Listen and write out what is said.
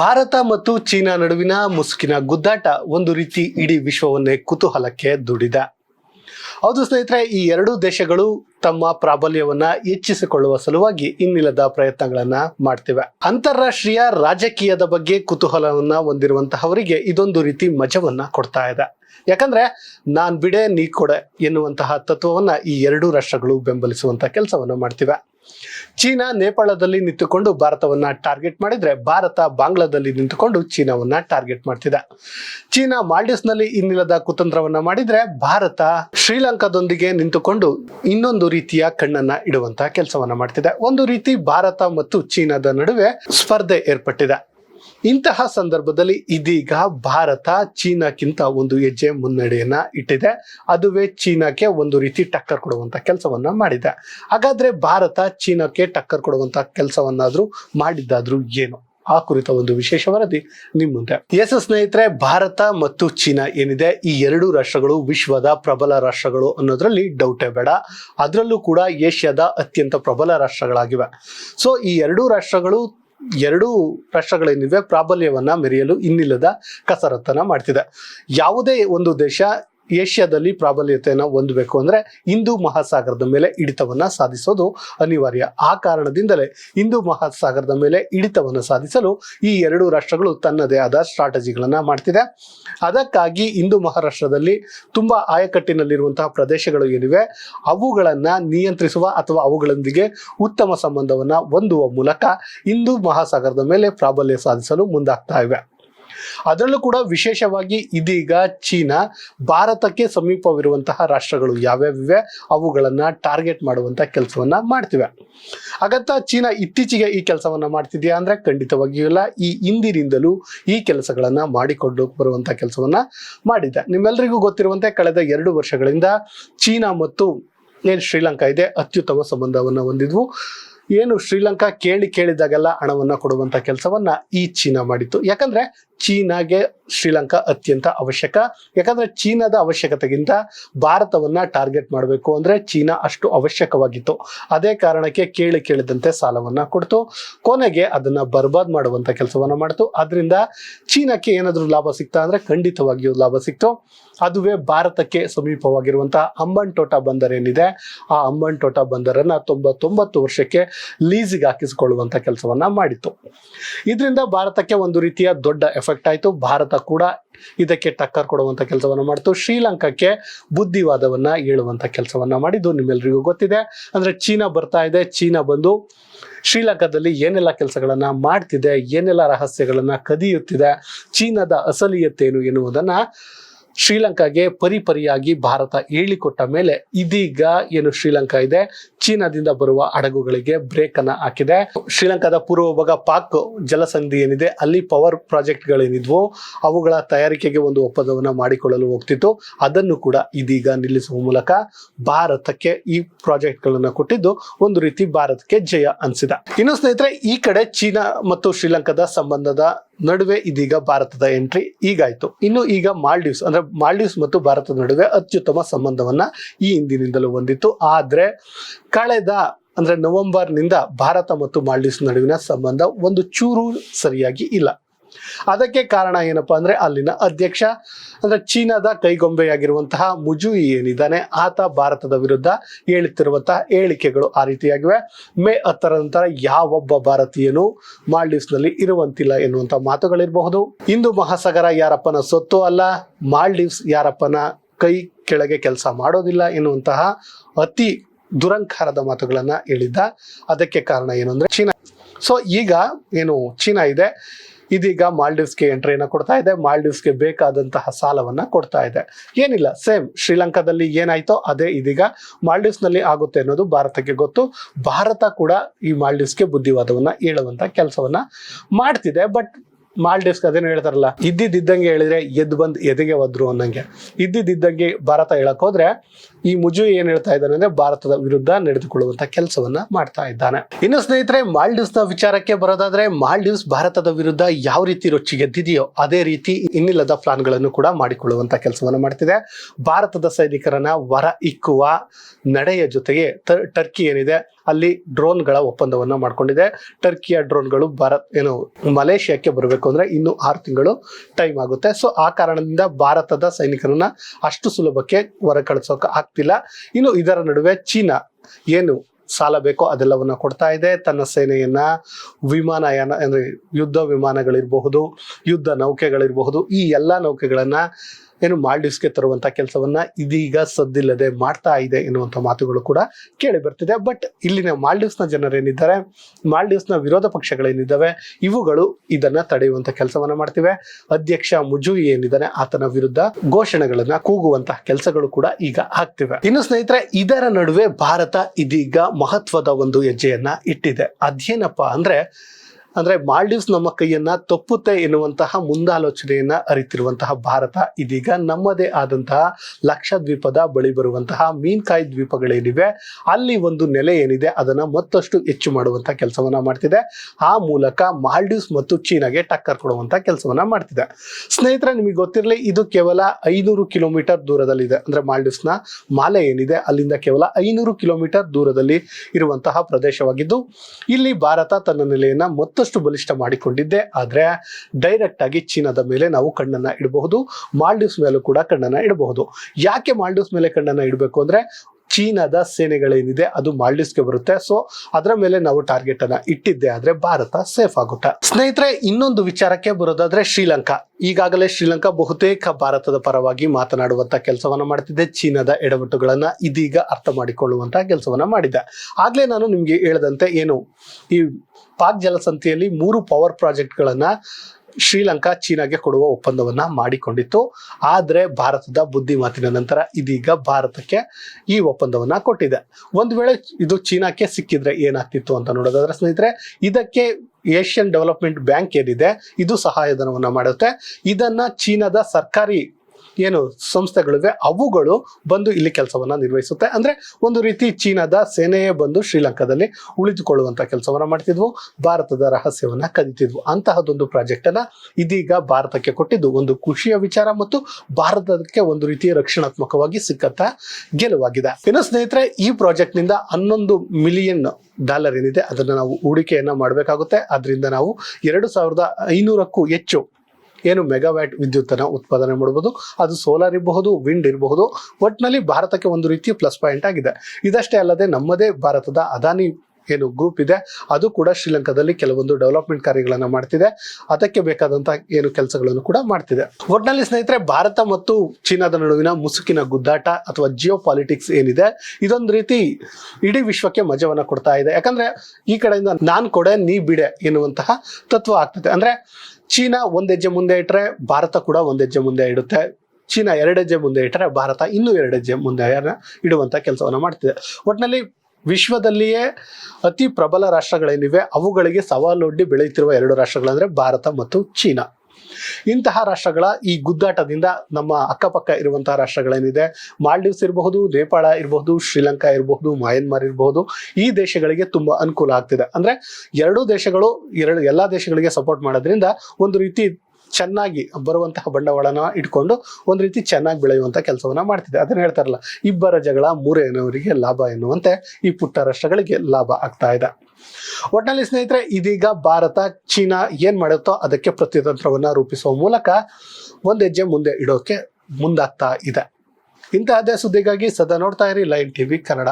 ಭಾರತ ಮತ್ತು ಚೀನಾ ನಡುವಿನ ಮುಸುಕಿನ ಗುದ್ದಾಟ ಒಂದು ರೀತಿ ಇಡೀ ವಿಶ್ವವನ್ನೇ ಕುತೂಹಲಕ್ಕೆ ದುಡಿದ. ಹೌದು ಸ್ನೇಹಿತರೆ, ಈ ಎರಡೂ ದೇಶಗಳು ತಮ್ಮ ಪ್ರಾಬಲ್ಯವನ್ನ ಹೆಚ್ಚಿಸಿಕೊಳ್ಳುವ ಸಲುವಾಗಿ ಇನ್ನಿಲ್ಲದ ಪ್ರಯತ್ನಗಳನ್ನ ಮಾಡ್ತಿವೆ. ಅಂತಾರಾಷ್ಟ್ರೀಯ ರಾಜಕೀಯದ ಬಗ್ಗೆ ಕುತೂಹಲವನ್ನ ಹೊಂದಿರುವಂತಹವರಿಗೆ ಇದೊಂದು ರೀತಿ ಮಜವನ್ನ ಕೊಡ್ತಾ ಇದೆ. ಯಾಕಂದ್ರೆ, ನಾನ್ ಬಿಡೆ ನೀ ಕೊಡೆ ಎನ್ನುವಂತಹ ತತ್ವವನ್ನ ಈ ಎರಡೂ ರಾಷ್ಟ್ರಗಳು ಬೆಂಬಲಿಸುವಂತ ಕೆಲಸವನ್ನ ಮಾಡ್ತಿವೆ. ಚೀನಾ ನೇಪಾಳದಲ್ಲಿ ನಿಂತುಕೊಂಡು ಭಾರತವನ್ನ ಟಾರ್ಗೆಟ್ ಮಾಡಿದ್ರೆ ಭಾರತ ಬಾಂಗ್ಲಾದಲ್ಲಿ ನಿಂತುಕೊಂಡು ಚೀನಾವನ್ನ ಟಾರ್ಗೆಟ್ ಮಾಡ್ತಿದೆ. ಚೀನಾ ಮಾಲ್ಡೀವ್ಸ್ನಲ್ಲಿ ಇನ್ನಿಲ್ಲದ ಕುತಂತ್ರವನ್ನ ಮಾಡಿದ್ರೆ ಭಾರತ ಶ್ರೀಲಂಕಾದೊಂದಿಗೆ ನಿಂತುಕೊಂಡು ಇನ್ನೊಂದು ರೀತಿಯ ಕಣ್ಣನ್ನ ಇಡುವಂತಹ ಕೆಲಸವನ್ನ ಮಾಡ್ತಿದೆ. ಒಂದು ರೀತಿ ಭಾರತ ಮತ್ತು ಚೀನಾದ ನಡುವೆ ಸ್ಪರ್ಧೆ ಏರ್ಪಟ್ಟಿದೆ. ಇಂತಹ ಸಂದರ್ಭದಲ್ಲಿ ಇದೀಗ ಭಾರತ ಚೀನಾಕ್ಕಿಂತ ಒಂದು ಹೆಜ್ಜೆ ಮುನ್ನಡೆಯನ್ನ ಇಟ್ಟಿದೆ. ಅದುವೇ ಚೀನಾಕ್ಕೆ ಒಂದು ರೀತಿ ಟಕ್ಕರ್ ಕೊಡುವಂತ ಕೆಲಸವನ್ನ ಮಾಡಿದೆ. ಹಾಗಾದ್ರೆ ಭಾರತ ಚೀನಾಕ್ಕೆ ಟಕ್ಕರ್ ಕೊಡುವಂತ ಕೆಲಸವನ್ನಾದ್ರೂ ಮಾಡಿದ್ದಾದ್ರೂ ಏನು? ಆ ಕುರಿತ ಒಂದು ವಿಶೇಷ ವರದಿ ನಿಮ್ಮ ಮುಂದೆ. ಎಸ್ ಸ್ನೇಹಿತರೆ, ಭಾರತ ಮತ್ತು ಚೀನಾ ಏನಿದೆ? ಈ ಎರಡು ರಾಷ್ಟ್ರಗಳು ವಿಶ್ವದ ಪ್ರಬಲ ರಾಷ್ಟ್ರಗಳು ಅನ್ನೋದ್ರಲ್ಲಿ ಡೌಟೇ ಬೇಡ. ಅದರಲ್ಲೂ ಕೂಡ ಏಷ್ಯಾದ ಅತ್ಯಂತ ಪ್ರಬಲ ರಾಷ್ಟ್ರಗಳಾಗಿವೆ. ಸೊ ಈ ಎರಡೂ ರಾಷ್ಟ್ರಗಳು ಎರಡೂ ರಾಷ್ಟ್ರಗಳೇನಿವೆ ಪ್ರಾಬಲ್ಯವನ್ನ ಮೆರೆಯಲು ಇನ್ನಿಲ್ಲದ ಕಸರತ್ತನ್ನ ಮಾಡ್ತಿದೆ. ಯಾವುದೇ ಒಂದು ದೇಶ ಏಷ್ಯಾದಲ್ಲಿ ಪ್ರಾಬಲ್ಯತೆಯನ್ನು ಹೊಂದಬೇಕು ಅಂದರೆ ಹಿಂದೂ ಮಹಾಸಾಗರದ ಮೇಲೆ ಹಿಡಿತವನ್ನು ಸಾಧಿಸೋದು ಅನಿವಾರ್ಯ. ಆ ಕಾರಣದಿಂದಲೇ ಹಿಂದೂ ಮಹಾಸಾಗರದ ಮೇಲೆ ಹಿಡಿತವನ್ನು ಸಾಧಿಸಲು ಈ ಎರಡು ರಾಷ್ಟ್ರಗಳು ತನ್ನದೇ ಆದ ಸ್ಟ್ರಾಟಜಿಗಳನ್ನು ಮಾಡ್ತಿದೆ. ಅದಕ್ಕಾಗಿ ಹಿಂದೂ ಮಹಾರಾಷ್ಟ್ರದಲ್ಲಿ ತುಂಬ ಆಯಕಟ್ಟಿನಲ್ಲಿರುವಂತಹ ಪ್ರದೇಶಗಳು ಏನಿವೆ, ಅವುಗಳನ್ನು ನಿಯಂತ್ರಿಸುವ ಅಥವಾ ಅವುಗಳೊಂದಿಗೆ ಉತ್ತಮ ಸಂಬಂಧವನ್ನು ಹೊಂದುವ ಮೂಲಕ ಹಿಂದೂ ಮಹಾಸಾಗರದ ಮೇಲೆ ಪ್ರಾಬಲ್ಯ ಸಾಧಿಸಲು ಮುಂದಾಗ್ತಾ ಇವೆ. ಅದರಲ್ಲೂ ಕೂಡ ವಿಶೇಷವಾಗಿ ಇದೀಗ ಚೀನಾ ಭಾರತಕ್ಕೆ ಸಮೀಪವಿರುವಂತಹ ರಾಷ್ಟ್ರಗಳು ಯಾವ್ಯಾವಿವೆ ಅವುಗಳನ್ನು ಟಾರ್ಗೆಟ್ ಮಾಡುವಂಥ ಕೆಲಸವನ್ನ ಮಾಡ್ತಿವೆ. ಹಾಗಂತ ಚೀನಾ ಇತ್ತೀಚೆಗೆ ಈ ಕೆಲಸವನ್ನ ಮಾಡ್ತಿದ್ಯಾ ಅಂದ್ರೆ ಖಂಡಿತವಾಗಿಯೂ ಇಲ್ಲ. ಈ ಹಿಂದಿನಿಂದಲೂ ಈ ಕೆಲಸಗಳನ್ನ ಮಾಡಿಕೊಂಡು ಬರುವಂಥ ಕೆಲಸವನ್ನ ಮಾಡಿದೆ. ನಿಮ್ಮೆಲ್ಲರಿಗೂ ಗೊತ್ತಿರುವಂತೆ ಕಳೆದ ಎರಡು ವರ್ಷಗಳಿಂದ ಚೀನಾ ಮತ್ತು ಏನು ಶ್ರೀಲಂಕಾ ಇದೆ, ಅತ್ಯುತ್ತಮ ಸಂಬಂಧವನ್ನು ಹೊಂದಿದ್ವು. ಏನು ಶ್ರೀಲಂಕಾ ಕೇಳಿ ಕೇಳಿದಾಗೆಲ್ಲ ಹಣವನ್ನು ಕೊಡುವಂಥ ಕೆಲಸವನ್ನ ಈ ಚೀನಾ ಮಾಡಿತ್ತು. ಯಾಕಂದ್ರೆ ಚೀನಾಗೆ ಶ್ರೀಲಂಕಾ ಅತ್ಯಂತ ಅವಶ್ಯಕ. ಯಾಕಂದ್ರೆ ಚೀನಾದ ಅವಶ್ಯಕತೆಗಿಂತ ಭಾರತವನ್ನ ಟಾರ್ಗೆಟ್ ಮಾಡಬೇಕು ಅಂದ್ರೆ ಚೀನಾ ಅಷ್ಟು ಅವಶ್ಯಕವಾಗಿತ್ತು. ಅದೇ ಕಾರಣಕ್ಕೆ ಕೇಳಿ ಕೇಳಿದಂತೆ ಸಾಲವನ್ನ ಕೊಡ್ತು. ಕೊನೆಗೆ ಅದನ್ನ ಬರ್ಬಾದ್ ಮಾಡುವಂತ ಕೆಲಸವನ್ನ ಮಾಡ್ತು. ಅದರಿಂದ ಚೀನಾಕ್ಕೆ ಏನಾದರೂ ಲಾಭ ಸಿಗ್ತಾ ಅಂದ್ರೆ ಖಂಡಿತವಾಗಿಯೂ ಲಾಭ ಸಿಕ್ತು ಅದುವೇ ಭಾರತಕ್ಕೆ ಸಮೀಪವಾಗಿರುವಂತಹ ಅಂಬನ್ ಟೋಟಾ ಬಂದರ್ ಏನಿದೆ, ಆ ಅಂಬನ್ ಟೋಟಾ ಬಂದರನ್ನ ತೊಂಬತ್ತೊಂಬತ್ತು ವರ್ಷಕ್ಕೆ ಲೀಸಿಗೆ ಹಾಕಿಸಿಕೊಳ್ಳುವಂತ ಕೆಲಸವನ್ನ ಮಾಡಿತ್ತು. ಇದರಿಂದ ಭಾರತಕ್ಕೆ ಒಂದು ರೀತಿಯ ದೊಡ್ಡ ಎಫೆಕ್ಟ್ ಆಯಿತು. ಭಾರತ ಕೂಡ ಇದಕ್ಕೆ ಟಕ್ಕರ್ ಕೊಡುವಂಥ ಕೆಲಸವನ್ನು ಮಾಡ್ತು. ಶ್ರೀಲಂಕಾಕ್ಕೆ ಬುದ್ಧಿವಾದವನ್ನ ಹೇಳುವಂಥ ಕೆಲಸವನ್ನ ಮಾಡಿದ್ದು ನಿಮ್ಮೆಲ್ಲರಿಗೂ ಗೊತ್ತಿದೆ. ಅಂದರೆ ಚೀನಾ ಬರ್ತಾ ಇದೆ. ಚೀನಾ ಬಂದು ಶ್ರೀಲಂಕಾದಲ್ಲಿ ಏನೆಲ್ಲ ಕೆಲಸಗಳನ್ನ ಮಾಡ್ತಿದೆ, ಏನೆಲ್ಲ ರಹಸ್ಯಗಳನ್ನ ಕದಿಯುತ್ತಿದೆ, ಚೀನಾದ ಅಸಲಿಯತ್ತೇನು ಎನ್ನುವುದನ್ನ ಶ್ರೀಲಂಕಾಗೆ ಪರಿಪರಿಯಾಗಿ ಭಾರತ ಹೇಳಿಕೊಟ್ಟ ಮೇಲೆ ಇದೀಗ ಏನು ಶ್ರೀಲಂಕಾ ಇದೆ? ಚೀನಾದಿಂದ ಬರುವ ಹಡಗುಗಳಿಗೆ ಬ್ರೇಕ್ ಅನ್ನ ಹಾಕಿದೆ. ಶ್ರೀಲಂಕಾದ ಪೂರ್ವ ಭಾಗ ಪಾಕ್ ಜಲಸಂಧಿ ಏನಿದೆ, ಅಲ್ಲಿ ಪವರ್ ಪ್ರಾಜೆಕ್ಟ್ಗಳೇನಿದ್ವು ಅವುಗಳ ತಯಾರಿಕೆಗೆ ಒಂದು ಒಪ್ಪಂದವನ್ನ ಮಾಡಿಕೊಳ್ಳಲು ಹೋಗ್ತಿತ್ತು. ಅದನ್ನು ಕೂಡ ಇದೀಗ ನಿಲ್ಲಿಸುವ ಮೂಲಕ ಭಾರತಕ್ಕೆ ಈ ಪ್ರಾಜೆಕ್ಟ್ಗಳನ್ನ ಕೊಟ್ಟಿದ್ದು ಒಂದು ರೀತಿ ಭಾರತಕ್ಕೆ ಜಯ ಅನ್ಸಿದ. ಇನ್ನು ಸ್ನೇಹಿತರೆ, ಈ ಕಡೆ ಚೀನಾ ಮತ್ತು ಶ್ರೀಲಂಕಾದ ಸಂಬಂಧದ ನಡುವೆ ಇದೀಗ ಭಾರತದ ಎಂಟ್ರಿ ಈಗಾಯ್ತು. ಇನ್ನು ಈಗ ಮಾಲ್ಡೀವ್ಸ್ ಅಂದ್ರೆ ಮಾಲ್ಡೀವ್ಸ್ ಮತ್ತು ಭಾರತದ ನಡುವೆ ಅತ್ಯುತ್ತಮ ಸಂಬಂಧವನ್ನ ಈ ಹಿಂದಿನಿಂದಲೂ ಹೊಂದಿತ್ತು. ಆದ್ರೆ ಕಳೆದ ಅಂದ್ರೆ ನವೆಂಬರ್ನಿಂದ ಭಾರತ ಮತ್ತು ಮಾಲ್ಡೀವ್ಸ್ ನಡುವಿನ ಸಂಬಂಧ ಒಂದು ಚೂರು ಸರಿಯಾಗಿ ಇಲ್ಲ. ಅದಕ್ಕೆ ಕಾರಣ ಏನಪ್ಪಾ ಅಂದ್ರೆ ಅಲ್ಲಿನ ಅಧ್ಯಕ್ಷ, ಅಂದ್ರೆ ಚೀನಾದ ಕೈಗೊಂಬೆಯಾಗಿರುವಂತಹ ಮುಜುಯಿ ಏನಿದ್ದಾನೆ, ಆತ ಭಾರತದ ವಿರುದ್ಧ ಹೇಳುತ್ತಿರುವಂತಹ ಹೇಳಿಕೆಗಳು ಆ ರೀತಿಯಾಗಿವೆ. ಮೇ ಹತ್ತರ ನಂತರ ಯಾವೊಬ್ಬ ಭಾರತೀಯನು ಮಾಲ್ಡೀವ್ಸ್ನಲ್ಲಿ ಇರುವಂತಿಲ್ಲ ಎನ್ನುವಂತ ಮಾತುಗಳಿರಬಹುದು. ಹಿಂದೂ ಮಹಾಸಾಗರ ಯಾರಪ್ಪನ ಸೊತ್ತು ಅಲ್ಲ, ಮಾಲ್ಡೀವ್ಸ್ ಯಾರಪ್ಪನ ಕೈ ಕೆಳಗೆ ಕೆಲಸ ಮಾಡೋದಿಲ್ಲ ಎನ್ನುವಂತಹ ಅತಿ ದುರಂಕಾರದ ಮಾತುಗಳನ್ನ ಹೇಳಿದ್ದ. ಅದಕ್ಕೆ ಕಾರಣ ಏನು ಅಂದ್ರೆ ಚೀನಾ. ಸೊ ಈಗ ಏನು ಚೀನಾ ಇದೆ ಇದೀಗ ಮಾಲ್ಡೀವ್ಸ್ಗೆ ಎಂಟ್ರಿಯನ್ನು ಕೊಡ್ತಾ ಇದೆ. ಮಾಲ್ಡೀವ್ಸ್ಗೆ ಬೇಕಾದಂತಹ ಸಾಲವನ್ನು ಕೊಡ್ತಾ ಇದೆ. ಏನಿಲ್ಲ ಸೇಮ್ ಶ್ರೀಲಂಕಾದಲ್ಲಿ ಏನಾಯ್ತೋ ಅದೇ ಇದೀಗ ಮಾಲ್ಡೀವ್ಸ್ನಲ್ಲಿ ಆಗುತ್ತೆ ಅನ್ನೋದು ಭಾರತಕ್ಕೆ ಗೊತ್ತು. ಭಾರತ ಕೂಡ ಈ ಮಾಲ್ಡೀವ್ಸ್ಗೆ ಬುದ್ಧಿವಾದವನ್ನ ಹೇಳುವಂತ ಕೆಲಸವನ್ನ ಮಾಡ್ತಿದೆ. ಬಟ್ ಮಾಲ್ಡೀವ್ಸ್ಗೆ ಅದೇನು ಹೇಳ್ತಾರಲ್ಲ, ಇದ್ದಿದ್ದಂಗೆ ಹೇಳಿದ್ರೆ ಎದ್ದು ಬಂದು ಎದೆಗೆ ಒದ್ರು ಅನ್ನಂಗೆ. ಇದ್ದಿದ್ದಂಗೆ ಭಾರತ ಹೇಳಕ್ ಹೋದ್ರೆ ಈ ಮುಜು ಏನ್ ಹೇಳ್ತಾ ಇದ್ದಾನೆ ಅಂದ್ರೆ ಭಾರತದ ವಿರುದ್ಧ ನಡೆದುಕೊಳ್ಳುವಂತ ಕೆಲಸವನ್ನ ಮಾಡ್ತಾ ಇದ್ದಾನೆ. ಇನ್ನು ಸ್ನೇಹಿತರೆ ಮಾಲ್ಡೀವ್ಸ್ನ ವಿಚಾರಕ್ಕೆ ಬರೋದಾದ್ರೆ ಮಾಲ್ಡೀವ್ಸ್ ಭಾರತದ ವಿರುದ್ಧ ಯಾವ ರೀತಿ ರೊಚ್ಚಿಗೆದ್ದಿದೆಯೋ ಅದೇ ರೀತಿ ಇನ್ನಿಲ್ಲದ ಪ್ಲಾನ್ಗಳನ್ನು ಕೂಡ ಮಾಡಿಕೊಳ್ಳುವಂತ ಕೆಲಸವನ್ನ ಮಾಡ್ತಿದೆ. ಭಾರತದ ಸೈನಿಕರನ್ನ ವರ ಇಕ್ಕುವ ನಡೆಯ ಜೊತೆಗೆ ಟರ್ಕಿ ಏನಿದೆ, ಅಲ್ಲಿ ಡ್ರೋನ್ಗಳ ಒಪ್ಪಂದವನ್ನ ಮಾಡಿಕೊಂಡಿದೆ. ಟರ್ಕಿಯ ಡ್ರೋನ್ಗಳು ಭಾರತ್, ಏನು, ಮಲೇಷಿಯಾಕ್ಕೆ ಬರಬೇಕು ಅಂದ್ರೆ ಇನ್ನು ಆರು ತಿಂಗಳು ಟೈಮ್ ಆಗುತ್ತೆ. ಸೊ, ಆ ಕಾರಣದಿಂದ ಭಾರತದ ಸೈನಿಕರನ್ನ ಅಷ್ಟು ಸುಲಭಕ್ಕೆ ಹೊರ ಕಳಿಸೋಕೆ ಆಗ್ತಿಲ್ಲ. ಇನ್ನು ಇದರ ನಡುವೆ ಚೀನಾ ಏನು ಸಾಲ ಬೇಕೋ ಅದೆಲ್ಲವನ್ನ ಕೊಡ್ತಾ ಇದೆ. ತನ್ನ ಸೇನೆಯನ್ನ, ವಿಮಾನಯಾನ ಅಂದ್ರೆ ಯುದ್ಧ ವಿಮಾನಗಳಿರಬಹುದು, ಯುದ್ಧ ನೌಕೆಗಳಿರಬಹುದು, ಈ ಎಲ್ಲಾ ನೌಕೆಗಳನ್ನ ಏನು ಮಾಲ್ಡೀವ್ಸ್ಗೆ ತರುವಂತ ಕೆಲಸವನ್ನ ಇದೀಗ ಸದ್ದಿಲ್ಲದೆ ಮಾಡ್ತಾ ಇದೆ ಎನ್ನುವಂತ ಮಾತುಗಳು ಕೂಡ ಕೇಳಿ ಬರ್ತಿದೆ. ಬಟ್ ಇಲ್ಲಿನ ಮಾಲ್ಡೀವ್ಸ್ನ ಜನರೇನಿದ್ದಾರೆ? ಮಾಲ್ಡೀವ್ಸ್ನ ವಿರೋಧ ಪಕ್ಷಗಳೇನಿದ್ದಾವೆ? ಇವುಗಳು ಇದನ್ನ ತಡೆಯುವಂತ ಕೆಲಸವನ್ನ ಮಾಡ್ತಿವೆ. ಅಧ್ಯಕ್ಷ ಮುಜುಯಿ ಏನಿದ್ದಾನೆ, ಆತನ ವಿರುದ್ಧ ಘೋಷಣೆಗಳನ್ನ ಕೂಗುವಂತಹ ಕೆಲಸಗಳು ಕೂಡ ಈಗ ಆಗ್ತಿವೆ. ಇನ್ನು ಸ್ನೇಹಿತರೆ, ಇದರ ನಡುವೆ ಭಾರತ ಇದೀಗ ಮಹತ್ವದ ಒಂದು ಹೆಜ್ಜೆಯನ್ನ ಇಟ್ಟಿದೆ. ಅದೇನಪ್ಪ ಅಂದ್ರೆ ಅಂದ್ರೆ ಮಾಲ್ಡೀವ್ಸ್ ನಮ್ಮ ಕೈಯನ್ನ ತಪ್ಪುತ್ತೆ ಎನ್ನುವಂತಹ ಮುಂದಾಲೋಚನೆಯನ್ನ ಅರಿತಿರುವಂತಹ ಭಾರತ. ಇದೀಗ ನಮ್ಮದೇ ಆದಂತಹ ಲಕ್ಷದ್ವೀಪದ ಬಳಿ ಬರುವಂತಹ ಮೀನ್ಕಾಯಿ ದ್ವೀಪಗಳೇನಿವೆ, ಅಲ್ಲಿ ಒಂದು ನೆಲೆ ಏನಿದೆ ಅದನ್ನ ಮತ್ತಷ್ಟು ಹೆಚ್ಚು ಮಾಡುವಂತ ಕೆಲಸವನ್ನ ಮಾಡ್ತಿದೆ. ಆ ಮೂಲಕ ಮಾಲ್ಡೀವ್ಸ್ ಮತ್ತು ಚೀನಾಗೆ ಟಕ್ಕರ್ ಕೊಡುವಂತ ಕೆಲಸವನ್ನ ಮಾಡ್ತಿದೆ. ಸ್ನೇಹಿತರೆ, ನಿಮಗೆ ಗೊತ್ತಿರಲಿ, ಇದು ಕೇವಲ ಐನೂರು ಕಿಲೋಮೀಟರ್ ದೂರದಲ್ಲಿದೆ. ಅಂದ್ರೆ ಮಾಲ್ಡೀವ್ಸ್ನ ಮಾಲೆ ಏನಿದೆ, ಅಲ್ಲಿಂದ ಕೇವಲ ಐನೂರು ಕಿಲೋಮೀಟರ್ ದೂರದಲ್ಲಿ ಇರುವಂತಹ ಪ್ರದೇಶವಾಗಿದ್ದು, ಇಲ್ಲಿ ಭಾರತ ತನ್ನ ನೆಲೆಯನ್ನ ಮತ್ತಷ್ಟು ಬಲಿಷ್ಠ ಮಾಡಿಕೊಂಡಿದ್ದೆ. ಆದ್ರೆ ಡೈರೆಕ್ಟ್ ಆಗಿ ಚೀನಾದ ಮೇಲೆ ನಾವು ಕಣ್ಣನ್ನ ಇಡಬಹುದು. ಮಾಲ್ಡೀವ್ಸ್ ಮೇಲೂ ಕೂಡ ಕಣ್ಣನ್ನ ಇಡಬಹುದು. ಯಾಕೆ ಮಾಲ್ಡೀವ್ಸ್ ಮೇಲೆ ಕಣ್ಣನ್ನ ಇಡಬೇಕು ಅಂದ್ರೆ ಚೀನಾದ ಸೇನೆಗಳೇನಿದೆ ಅದು ಮಾಲ್ಡೀವ್ಸ್ಗೆ ಬರುತ್ತೆ. ಸೊ ಅದರ ಮೇಲೆ ನಾವು ಟಾರ್ಗೆಟ್ ಅನ್ನ ಇಟ್ಟಿದ್ದೆ ಆದ್ರೆ ಭಾರತ ಸೇಫ್ ಆಗುತ್ತೆ? ಸ್ನೇಹಿತರೆ, ಇನ್ನೊಂದು ವಿಚಾರಕ್ಕೆ ಬರೋದಾದ್ರೆ ಶ್ರೀಲಂಕಾ. ಈಗಾಗಲೇ ಶ್ರೀಲಂಕಾ ಬಹುತೇಕ ಭಾರತದ ಪರವಾಗಿ ಮಾತನಾಡುವಂತ ಕೆಲಸವನ್ನ ಮಾಡುತ್ತಿದೆ ಚೀನಾದ ಎಡವಟ್ಟುಗಳನ್ನ ಇದೀಗ ಅರ್ಥ ಮಾಡಿಕೊಳ್ಳುವಂತ ಕೆಲಸವನ್ನ ಮಾಡಿದೆ. ಆಗ್ಲೇ ನಾನು ನಿಮ್ಗೆ ಹೇಳದಂತೆ ಏನು, ಈ ಪಾಕ್ ಜಲಸಂತಿಯಲ್ಲಿ ಮೂರು ಪವರ್ ಪ್ರಾಜೆಕ್ಟ್ಗಳನ್ನ ಶ್ರೀಲಂಕಾ ಚೀನಾಗೆ ಕೊಡುವ ಒಪ್ಪಂದವನ್ನ ಮಾಡಿಕೊಂಡಿತ್ತು. ಆದ್ರೆ ಭಾರತದ ಬುದ್ಧಿಮಾತಿನ ನಂತರ ಇದೀಗ ಭಾರತಕ್ಕೆ ಈ ಒಪ್ಪಂದವನ್ನ ಕೊಟ್ಟಿದೆ. ಒಂದು ವೇಳೆ ಇದು ಚೀನಾಕ್ಕೆ ಸಿಕ್ಕಿದ್ರೆ ಏನಾಗ್ತಿತ್ತು ಅಂತ ನೋಡೋದಾದ್ರೆ ಸ್ನೇಹಿತರೆ, ಇದಕ್ಕೆ ಏಷ್ಯನ್ ಡೆವಲಪ್ಮೆಂಟ್ ಬ್ಯಾಂಕ್ ಏನಿದೆ, ಇದು ಸಹಾಯಧನವನ್ನು ಮಾಡುತ್ತೆ. ಇದನ್ನ ಚೀನಾದ ಸರ್ಕಾರಿ ಏನು ಸಂಸ್ಥೆಗಳಿವೆ, ಅವುಗಳು ಬಂದು ಇಲ್ಲಿ ಕೆಲಸವನ್ನ ನಿರ್ವಹಿಸುತ್ತೆ. ಅಂದ್ರೆ ಒಂದು ರೀತಿ ಚೀನಾದ ಸೇನೆಯೇ ಬಂದು ಶ್ರೀಲಂಕಾದಲ್ಲಿ ಉಳಿದುಕೊಳ್ಳುವಂತ ಕೆಲಸವನ್ನ ಮಾಡ್ತಿದ್ವು, ಭಾರತದ ರಹಸ್ಯವನ್ನ ಕದಿತಿದ್ವು. ಅಂತಹದೊಂದು ಪ್ರಾಜೆಕ್ಟ್ ಅನ್ನ ಇದೀಗ ಭಾರತಕ್ಕೆ ಕೊಟ್ಟಿದ್ದು ಒಂದು ಖುಷಿಯ ವಿಚಾರ ಮತ್ತು ಭಾರತಕ್ಕೆ ಒಂದು ರೀತಿಯ ರಕ್ಷಣಾತ್ಮಕವಾಗಿ ಸಿಕ್ಕಂತ ಗೆಲುವಾಗಿದೆ. ಇನ್ನು ಸ್ನೇಹಿತರೆ, ಈ ಪ್ರಾಜೆಕ್ಟ್ನಿಂದ ಹನ್ನೊಂದು ಮಿಲಿಯನ್ ಡಾಲರ್ ಏನಿದೆ, ಅದನ್ನು ನಾವು ಹೂಡಿಕೆಯನ್ನ ಮಾಡಬೇಕಾಗುತ್ತೆ. ಅದರಿಂದ ನಾವು ಎರಡು ಸಾವಿರದ ಐನೂರಕ್ಕೂ ಹೆಚ್ಚು ಏನು ಮೆಗಾವ್ಯಾಟ್ ವಿದ್ಯುತ್ತನ್ನು ಉತ್ಪಾದನೆ ಮಾಡಬಹುದು ಅದು ಸೋಲಾರ್ ಇರಬಹುದು ವಿಂಡ್ ಇರಬಹುದು ಒಟ್ಟಿನಲ್ಲಿ ಭಾರತಕ್ಕೆ ಒಂದು ರೀತಿಯ ಪ್ಲಸ್ ಪಾಯಿಂಟ್ ಆಗಿದೆ. ಇದಷ್ಟೇ ಅಲ್ಲದೆ ನಮ್ಮದೇ ಭಾರತದ ಅದಾನಿ ಏನು ಗ್ರೂಪ್ ಇದೆ, ಅದು ಕೂಡ ಶ್ರೀಲಂಕಾದಲ್ಲಿ ಕೆಲವೊಂದು ಡೆವಲಪ್ಮೆಂಟ್ ಕಾರ್ಯಗಳನ್ನು ಮಾಡ್ತಿದೆ. ಅದಕ್ಕೆ ಬೇಕಾದಂತಹ ಏನು ಕೆಲಸಗಳನ್ನು ಕೂಡ ಮಾಡ್ತಿದೆ. ಒಟ್ನಲ್ಲಿ ಸ್ನೇಹಿತರೆ, ಭಾರತ ಮತ್ತು ಚೀನಾದ ನಡುವಿನ ಮುಸುಕಿನ ಗುದ್ದಾಟ ಅಥವಾ ಜಿಯೋ ಪಾಲಿಟಿಕ್ಸ್ ಏನಿದೆ, ಇದೊಂದು ರೀತಿ ಇಡೀ ವಿಶ್ವಕ್ಕೆ ಮಜವನ್ನ ಕೊಡ್ತಾ ಇದೆ. ಯಾಕಂದ್ರೆ, ಈ ಕಡೆಯಿಂದ ನಾನ್ ಕೊಡೆ, ನೀ ಬಿಡೆ ಎನ್ನುವಂತಹ ತತ್ವ ಆಗ್ತದೆ. ಅಂದ್ರೆ, ಚೀನಾ ಒಂದ್ ಹೆಜ್ಜೆ ಮುಂದೆ ಇಟ್ಟರೆ ಭಾರತ ಕೂಡ ಒಂದ್ ಹೆಜ್ಜೆ ಮುಂದೆ ಇಡುತ್ತೆ. ಚೀನಾ ಎರಡು ಹೆಜ್ಜೆ ಮುಂದೆ ಇಟ್ಟರೆ ಭಾರತ ಇನ್ನೂ ಎರಡು ಹೆಜ್ಜೆ ಮುಂದೆ ಇಡುವಂತ ಕೆಲಸವನ್ನು ಮಾಡ್ತಿದೆ. ಒಟ್ಟಿನಲ್ಲಿ ವಿಶ್ವದಲ್ಲಿಯೇ ಅತಿ ಪ್ರಬಲ ರಾಷ್ಟ್ರಗಳೇನಿವೆ, ಅವುಗಳಿಗೆ ಸವಾಲೊಡ್ಡಿ ಬೆಳೆಯುತ್ತಿರುವ ಎರಡು ರಾಷ್ಟ್ರಗಳಂದ್ರೆ ಭಾರತ ಮತ್ತು ಚೀನಾ. ಇಂತಹ ರಾಷ್ಟ್ರಗಳ ಈ ಗುದ್ದಾಟದಿಂದ ನಮ್ಮ ಅಕ್ಕಪಕ್ಕ ಇರುವಂತಹ ರಾಷ್ಟ್ರಗಳೇನಿದೆ, ಮಾಲ್ಡೀವ್ಸ್ ಇರಬಹುದು, ನೇಪಾಳ ಇರಬಹುದು, ಶ್ರೀಲಂಕಾ ಇರಬಹುದು, ಮಯನ್ಮಾರ್ ಇರಬಹುದು, ಈ ದೇಶಗಳಿಗೆ ತುಂಬಾ ಅನುಕೂಲ ಆಗ್ತಿದೆ. ಅಂದ್ರೆ ಎರಡೂ ದೇಶಗಳು, ಎರಡು, ಎಲ್ಲಾ ದೇಶಗಳಿಗೆ ಸಪೋರ್ಟ್ ಮಾಡೋದ್ರಿಂದ ಒಂದು ರೀತಿ ಚೆನ್ನಾಗಿ ಬರುವಂತಹ ಬಂಡವಾಳನ ಇಟ್ಕೊಂಡು ಒಂದು ರೀತಿ ಚೆನ್ನಾಗಿ ಬೆಳೆಯುವಂತ ಕೆಲಸವನ್ನ ಮಾಡ್ತಿದೆ. ಅದನ್ನ ಹೇಳ್ತಾರಲ್ಲ, ಇಬ್ಬರ ಜಗಳ ಮೂರನೇವರಿಗೆ ಲಾಭ ಎನ್ನುವಂತೆ ಈ ಪುಟ್ಟ ರಾಷ್ಟ್ರಗಳಿಗೆ ಲಾಭ ಆಗ್ತಾ ಇದೆ. ಒಟ್ಟಿನಲ್ಲಿ ಸ್ನೇಹಿತರೆ, ಇದೀಗ ಭಾರತ, ಚೀನಾ ಏನ್ ಮಾಡುತ್ತೋ ಅದಕ್ಕೆ ಪ್ರತಿತಂತ್ರವನ್ನ ರೂಪಿಸುವ ಮೂಲಕ ಒಂದ್ ಹೆಜ್ಜೆ ಮುಂದೆ ಇಡೋಕೆ ಮುಂದಾಗ್ತಾ ಇದೆ. ಇಂತಹದ್ದೇ ಸುದ್ದಿಗಾಗಿ ಸದಾ ನೋಡ್ತಾ ಇರಿ ಲೈನ್ ಟಿವಿ ಕನ್ನಡ.